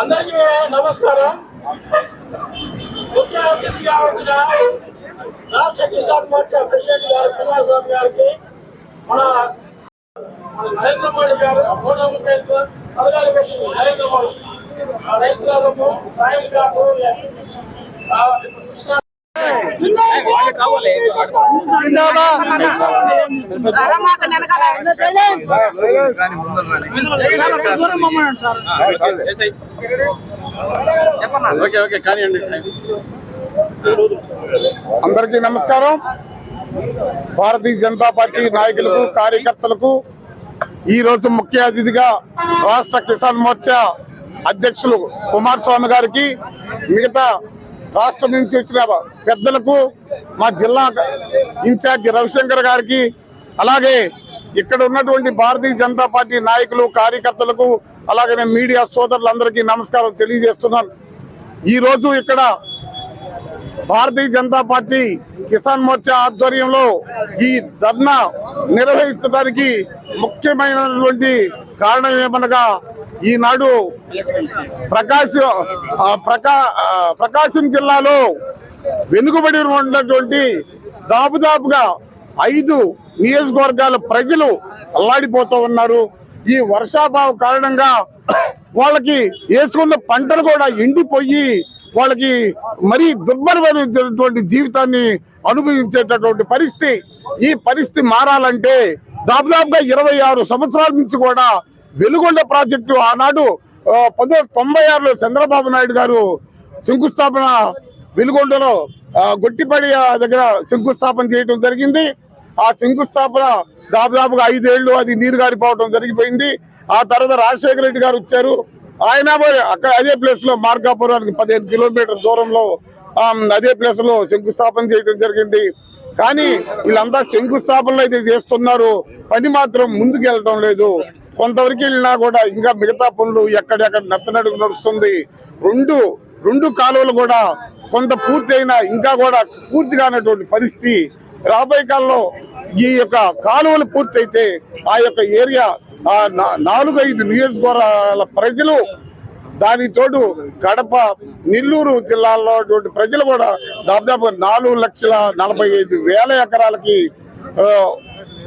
అందరికీ నమస్కారం. ముఖ్య అతిథిగా వచ్చిన రాష్ట్ర కిసాన్ మోర్చా ప్రెసిడెంట్ గారు కుమారస్వామి గారికి మన మన నరేంద్ర మోడీ గారు మూడో ముప్పై పథకాలు పెట్టి నరేంద్ర మోడీ. ఆ రైతులకు సాయంకాపు కిసాన్ అందరికీ నమస్కారం. భారతీయ జనతా పార్టీ నాయకులకు కార్యకర్తలకు ఈ రోజు ముఖ్య అతిథిగా రాష్ట్ర కిసాన్ మోర్చా అధ్యక్షులు కుమారస్వామి గారికి మిగతా రాష్ట్రం నుంచి వచ్చిన పెద్దలకు మా జిల్లా ఇన్ఛార్జ్ రవిశంకర్ గారికి అలాగే ఇక్కడ ఉన్నటువంటి భారతీయ జనతా పార్టీ నాయకులు కార్యకర్తలకు అలాగే మీడియా సోదరులందరికీ నమస్కారం తెలియజేస్తున్నాను. ఈ రోజు ఇక్కడ భారతీయ జనతా పార్టీ కిసాన్ మోర్చా ఆధ్వర్యంలో ఈ ధర్నా నిర్వహించడానికి ముఖ్యమైనటువంటి కారణం ఏమనగా ఈనాడు ప్రకాశ ప్రకా ప్రకాశం జిల్లాలో వెనుకబడి ఉన్నటువంటి దాపుదాపుగా ఐదు నియోజకవర్గాల ప్రజలు అల్లాడిపోతూ ఉన్నారు. ఈ వర్షాభావ కారణంగా వాళ్ళకి వేసుకున్న పంటలు కూడా ఎండిపోయి వాళ్ళకి మరీ దుర్భరమైనటువంటి జీవితాన్ని అనుభవించేటటువంటి పరిస్థితి. ఈ పరిస్థితి మారాలంటే దాదాపుగా ఇరవై ఆరు సంవత్సరాల నుంచి కూడా వెలుగొండ ప్రాజెక్టు ఆనాడు పంతొమ్మిది తొంభై ఆరులో చంద్రబాబు నాయుడు గారు శంకుస్థాపన వెలుగొండలో గొట్టిపడి దగ్గర శంకుస్థాపన చేయడం జరిగింది. ఆ శంకుస్థాపన దాదాపుగా ఐదేళ్ళు అది నీరు గారిపోవడం జరిగిపోయింది. ఆ తర్వాత రాజశేఖర రెడ్డి గారు వచ్చారు. ఆయన పోయి అక్కడ అదే ప్లేస్లో మార్గాపురానికి పదిహేను కిలోమీటర్ దూరంలో అదే ప్లేస్లో శంకుస్థాపన చేయడం జరిగింది. కానీ వీళ్ళంతా శంకుస్థాపనలు అయితే చేస్తున్నారు. పని మాత్రం ముందుకు వెళ్ళటం లేదు. కొంతవరకు వెళ్ళినా కూడా ఇంకా మిగతా పనులు ఎక్కడెక్కడ నెత్తనడుగు నడుస్తుంది. రెండు రెండు కాలువలు కూడా కొంత పూర్తి అయినా ఇంకా కూడా పూర్తి కానటువంటి పరిస్థితి రాబోయే కాలంలో ఈ యొక్క కాలువలు పూర్తయితే ఆ యొక్క ఏరియా ఆ నా- నాలుగు ఐదు నియోజకవర్గాల ప్రజలు దానితోడు కడప నెల్లూరు జిల్లాలో ప్రజలు కూడా దాదాపు నాలుగు లక్షల నలభై ఐదు వేల ఎకరాలకి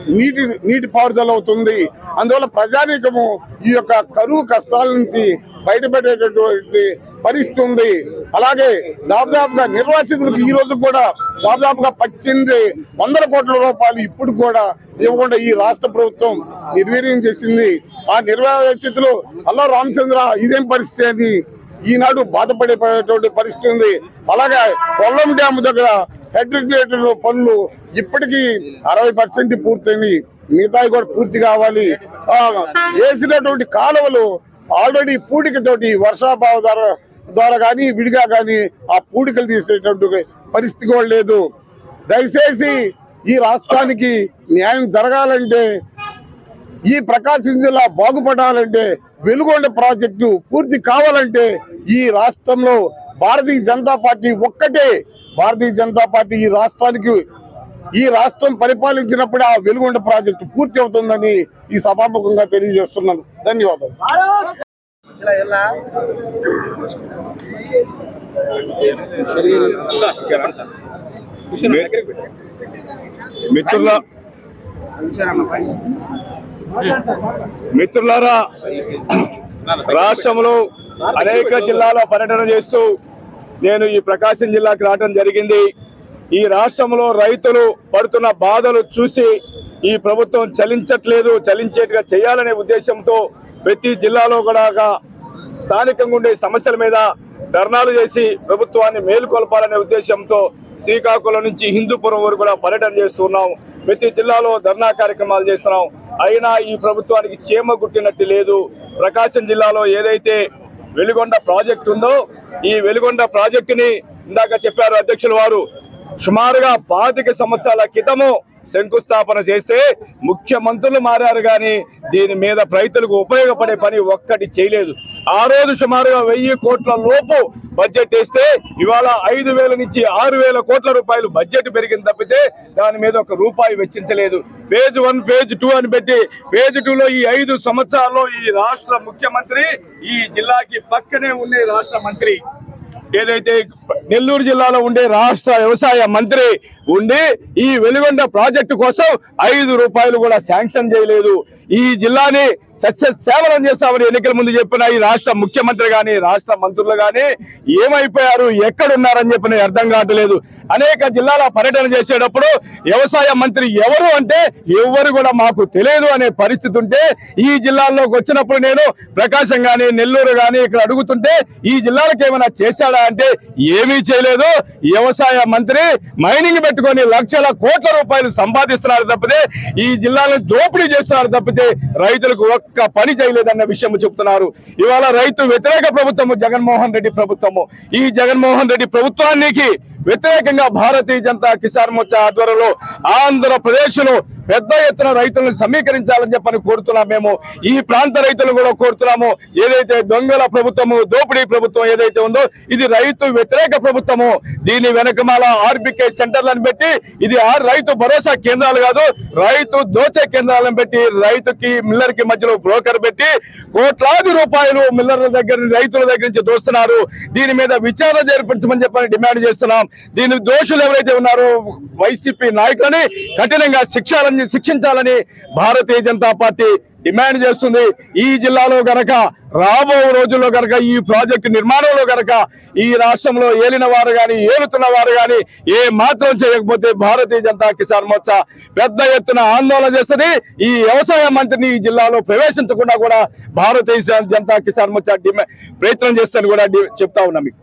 నీటి నీటి పారుదల అవుతుంది అందువల్ల ప్రజానీకము ఈ యొక్క కరువు కష్టాల నుంచి బయటపడేటటువంటి పరిస్థితి ఉంది అలాగే దాదాపుగా నిర్వాసితులకు ఈ రోజు కూడా దాదాపుగా పద్దెనిమిది వందల కోట్ల రూపాయలు ఇప్పుడు కూడా ఇవ్వకుండా ఈ రాష్ట్ర ప్రభుత్వం నిర్వీర్యం చేసింది. ఆ నిర్వాసితులు అల్లా రామచంద్ర ఇదేం పరిస్థితి అని ఈనాడు బాధపడేటువంటి పరిస్థితి ఉంది. అలాగే కొల్లం డ్యామ్ దగ్గర హెడ్ పనులు ఇప్పటికీ అరవై పర్సెంట్ పూర్తయింది మిగతాయి కూడా పూర్తి కావాలి. వేసినటువంటి కాలువలు ఆల్రెడీ పూడికతోటి వర్షాభావ ద్వారా ద్వారా కానీ విడిగా కానీ ఆ పూడికలు తీసేటువంటి పరిస్థితి కూడా లేదు. దయచేసి ఈ రాష్ట్రానికి న్యాయం జరగాలంటే ఈ ప్రకాశం జిల్లా బాగుపడాలంటే వెలుగొండ ప్రాజెక్టు పూర్తి కావాలంటే ఈ రాష్ట్రంలో భారతీయ జనతా పార్టీ ఒక్కటే భారతీయ జనతా పార్టీ ఈ రాష్ట్రానికి ఈ రాష్ట్రం పరిపాలించినప్పుడు ఆ వెలుగొండ ప్రాజెక్టు పూర్తి అవుతుందని ఈ సభాముఖంగా తెలియజేస్తున్నాను. ధన్యవాదాలు. మిత్రుల మిత్రులారా రాష్ట్రంలో అనేక జిల్లాలో పర్యటన చేస్తూ నేను ఈ ప్రకాశం జిల్లాకు రావడం జరిగింది. ఈ రాష్ట్రంలో రైతులు పడుతున్న బాధలు చూసి ఈ ప్రభుత్వం చలించట్లేదు చలించేట్టుగా చేయాలనే ఉద్దేశంతో ప్రతి జిల్లాలో కూడా స్థానికంగా ఉండే సమస్యల మీద ధర్నాలు చేసి ప్రభుత్వాన్ని మేలుకొల్పాలనే ఉద్దేశంతో శ్రీకాకుళం నుంచి హిందూపురం వరకు కూడా పర్యటన చేస్తున్నాం. ప్రతి జిల్లాలో ధర్నా కార్యక్రమాలు చేస్తున్నాం. అయినా ఈ ప్రభుత్వానికి చీమ గుట్టినట్టు లేదు. ప్రకాశం జిల్లాలో ఏదైతే వెలుగొండ ప్రాజెక్టు ఉందో ఈ వెలుగొండ ప్రాజెక్టుని ఇందాక చెప్పారు అధ్యక్షుల వారు సుమారుగా పాతిక సంవత్సరాల క్రితము శంకుస్థాపన చేస్తే ముఖ్యమంత్రులు మారారు కానీ దీని మీద రైతులకు ఉపయోగపడే పని ఒక్కటి చేయలేదు. ఆ రోజు సుమారుగా వెయ్యి కోట్ల లోపు బడ్జెట్ వేస్తే ఇవాళ ఐదు వేల నుంచి ఆరు వేల కోట్ల రూపాయలు బడ్జెట్ పెరిగింది తప్పితే దాని మీద ఒక రూపాయి వెచ్చించలేదు. ఫేజ్ వన్ ఫేజ్ టూ అని పెట్టి ఫేజ్ టూలో ఈ ఐదు సంవత్సరాల్లో ఈ రాష్ట్ర ముఖ్యమంత్రి ఈ జిల్లాకి పక్కనే ఉండే రాష్ట్ర మంత్రి ఏదైతే నెల్లూరు జిల్లాలో ఉండే రాష్ట్ర వ్యవసాయ మంత్రి ఉండి ఈ వెలుగొండ ప్రాజెక్టు కోసం ఐదు రూపాయలు కూడా శాంక్షన్ చేయలేదు. ఈ జిల్లాని సస్య సేవలం చేస్తామని ఎన్నికల ముందు చెప్పిన ఈ రాష్ట్ర ముఖ్యమంత్రి కానీ రాష్ట్ర మంత్రులు కానీ ఏమైపోయారు? ఎక్కడున్నారని చెప్పిన అర్థం కావట్లేదు. అనేక జిల్లాల పర్యటన చేసేటప్పుడు వ్యవసాయ మంత్రి ఎవరు అంటే ఎవరు కూడా మాకు తెలియదు అనే పరిస్థితి ఉంటే ఈ జిల్లాల్లోకి వచ్చినప్పుడు నేను ప్రకాశం కానీ నెల్లూరు కానీ ఇక్కడ అడుగుతుంటే ఈ జిల్లాలకు ఏమైనా చేశాడా అంటే ఏమీ చేయలేదు. వ్యవసాయ మంత్రి మైనింగ్ పెట్టుకొని లక్షల కోట్ల రూపాయలు సంపాదిస్తున్నారు తప్పితే ఈ జిల్లాలను దోపిడీ చేస్తున్నారు తప్పితే రైతులకు ఒక్క పని చేయలేదన్న విషయం చెప్తున్నారు. ఇవాళ రైతు వ్యతిరేక ప్రభుత్వము జగన్మోహన్ రెడ్డి ప్రభుత్వము. ఈ జగన్మోహన్ రెడ్డి ప్రభుత్వానికి వ్యతిరేకంగా భారతీయ జనతా కిసాన్ మోర్చా ఆధ్వర్యంలో ఆంధ్రప్రదేశ్లో పెద్ద ఎత్తున రైతులను సమీకరించాలని చెప్పని కోరుతున్నాం మేము. ఈ ప్రాంత రైతులు కూడా కోరుతున్నాము. ఏదైతే దొంగల ప్రభుత్వము దోపిడీ ప్రభుత్వం ఏదైతే ఉందో ఇది రైతు వ్యతిరేక ప్రభుత్వము. దీని వెనకమాల ఆర్బికే సెంటర్లను పెట్టి ఇది ఆ రైతు భరోసా కేంద్రాలు కాదు రైతు దోచే కేంద్రాలను పెట్టి రైతుకి మిల్లర్కి మధ్యలో బ్రోకర్ పెట్టి కోట్లాది రూపాయలు మిల్లర్ల దగ్గర రైతుల దగ్గర నుంచి దోస్తున్నారు. దీని మీద విచారణ జరిపించమని చెప్పని డిమాండ్ చేస్తున్నాం. దీని దోషులు ఎవరైతే ఉన్నారో వైసీపీ నాయకులని కఠినంగా శిక్షాలను శిక్షించాలని భారతీయ జనతా పార్టీ డిమాండ్ చేస్తుంది. ఈ జిల్లాలో గనక రాబో రోజుల్లో గనక ఈ ప్రాజెక్టు నిర్మాణంలో గనక ఈ రాష్ట్రంలో ఏలిన వారు కానీ ఏలుతున్న వారు కాని ఏ మాత్రం చేయకపోతే భారతీయ జనతా కిసాన్ మోర్చా పెద్ద ఎత్తున ఆందోళన చేస్తుంది. ఈ వ్యవసాయ మంత్రిని ఈ జిల్లాలో ప్రవేశించకుండా కూడా భారతీయ జనతా కిసాన్ మోర్చా ప్రయత్నం చేస్తాను కూడా చెప్తా ఉన్నా మీకు.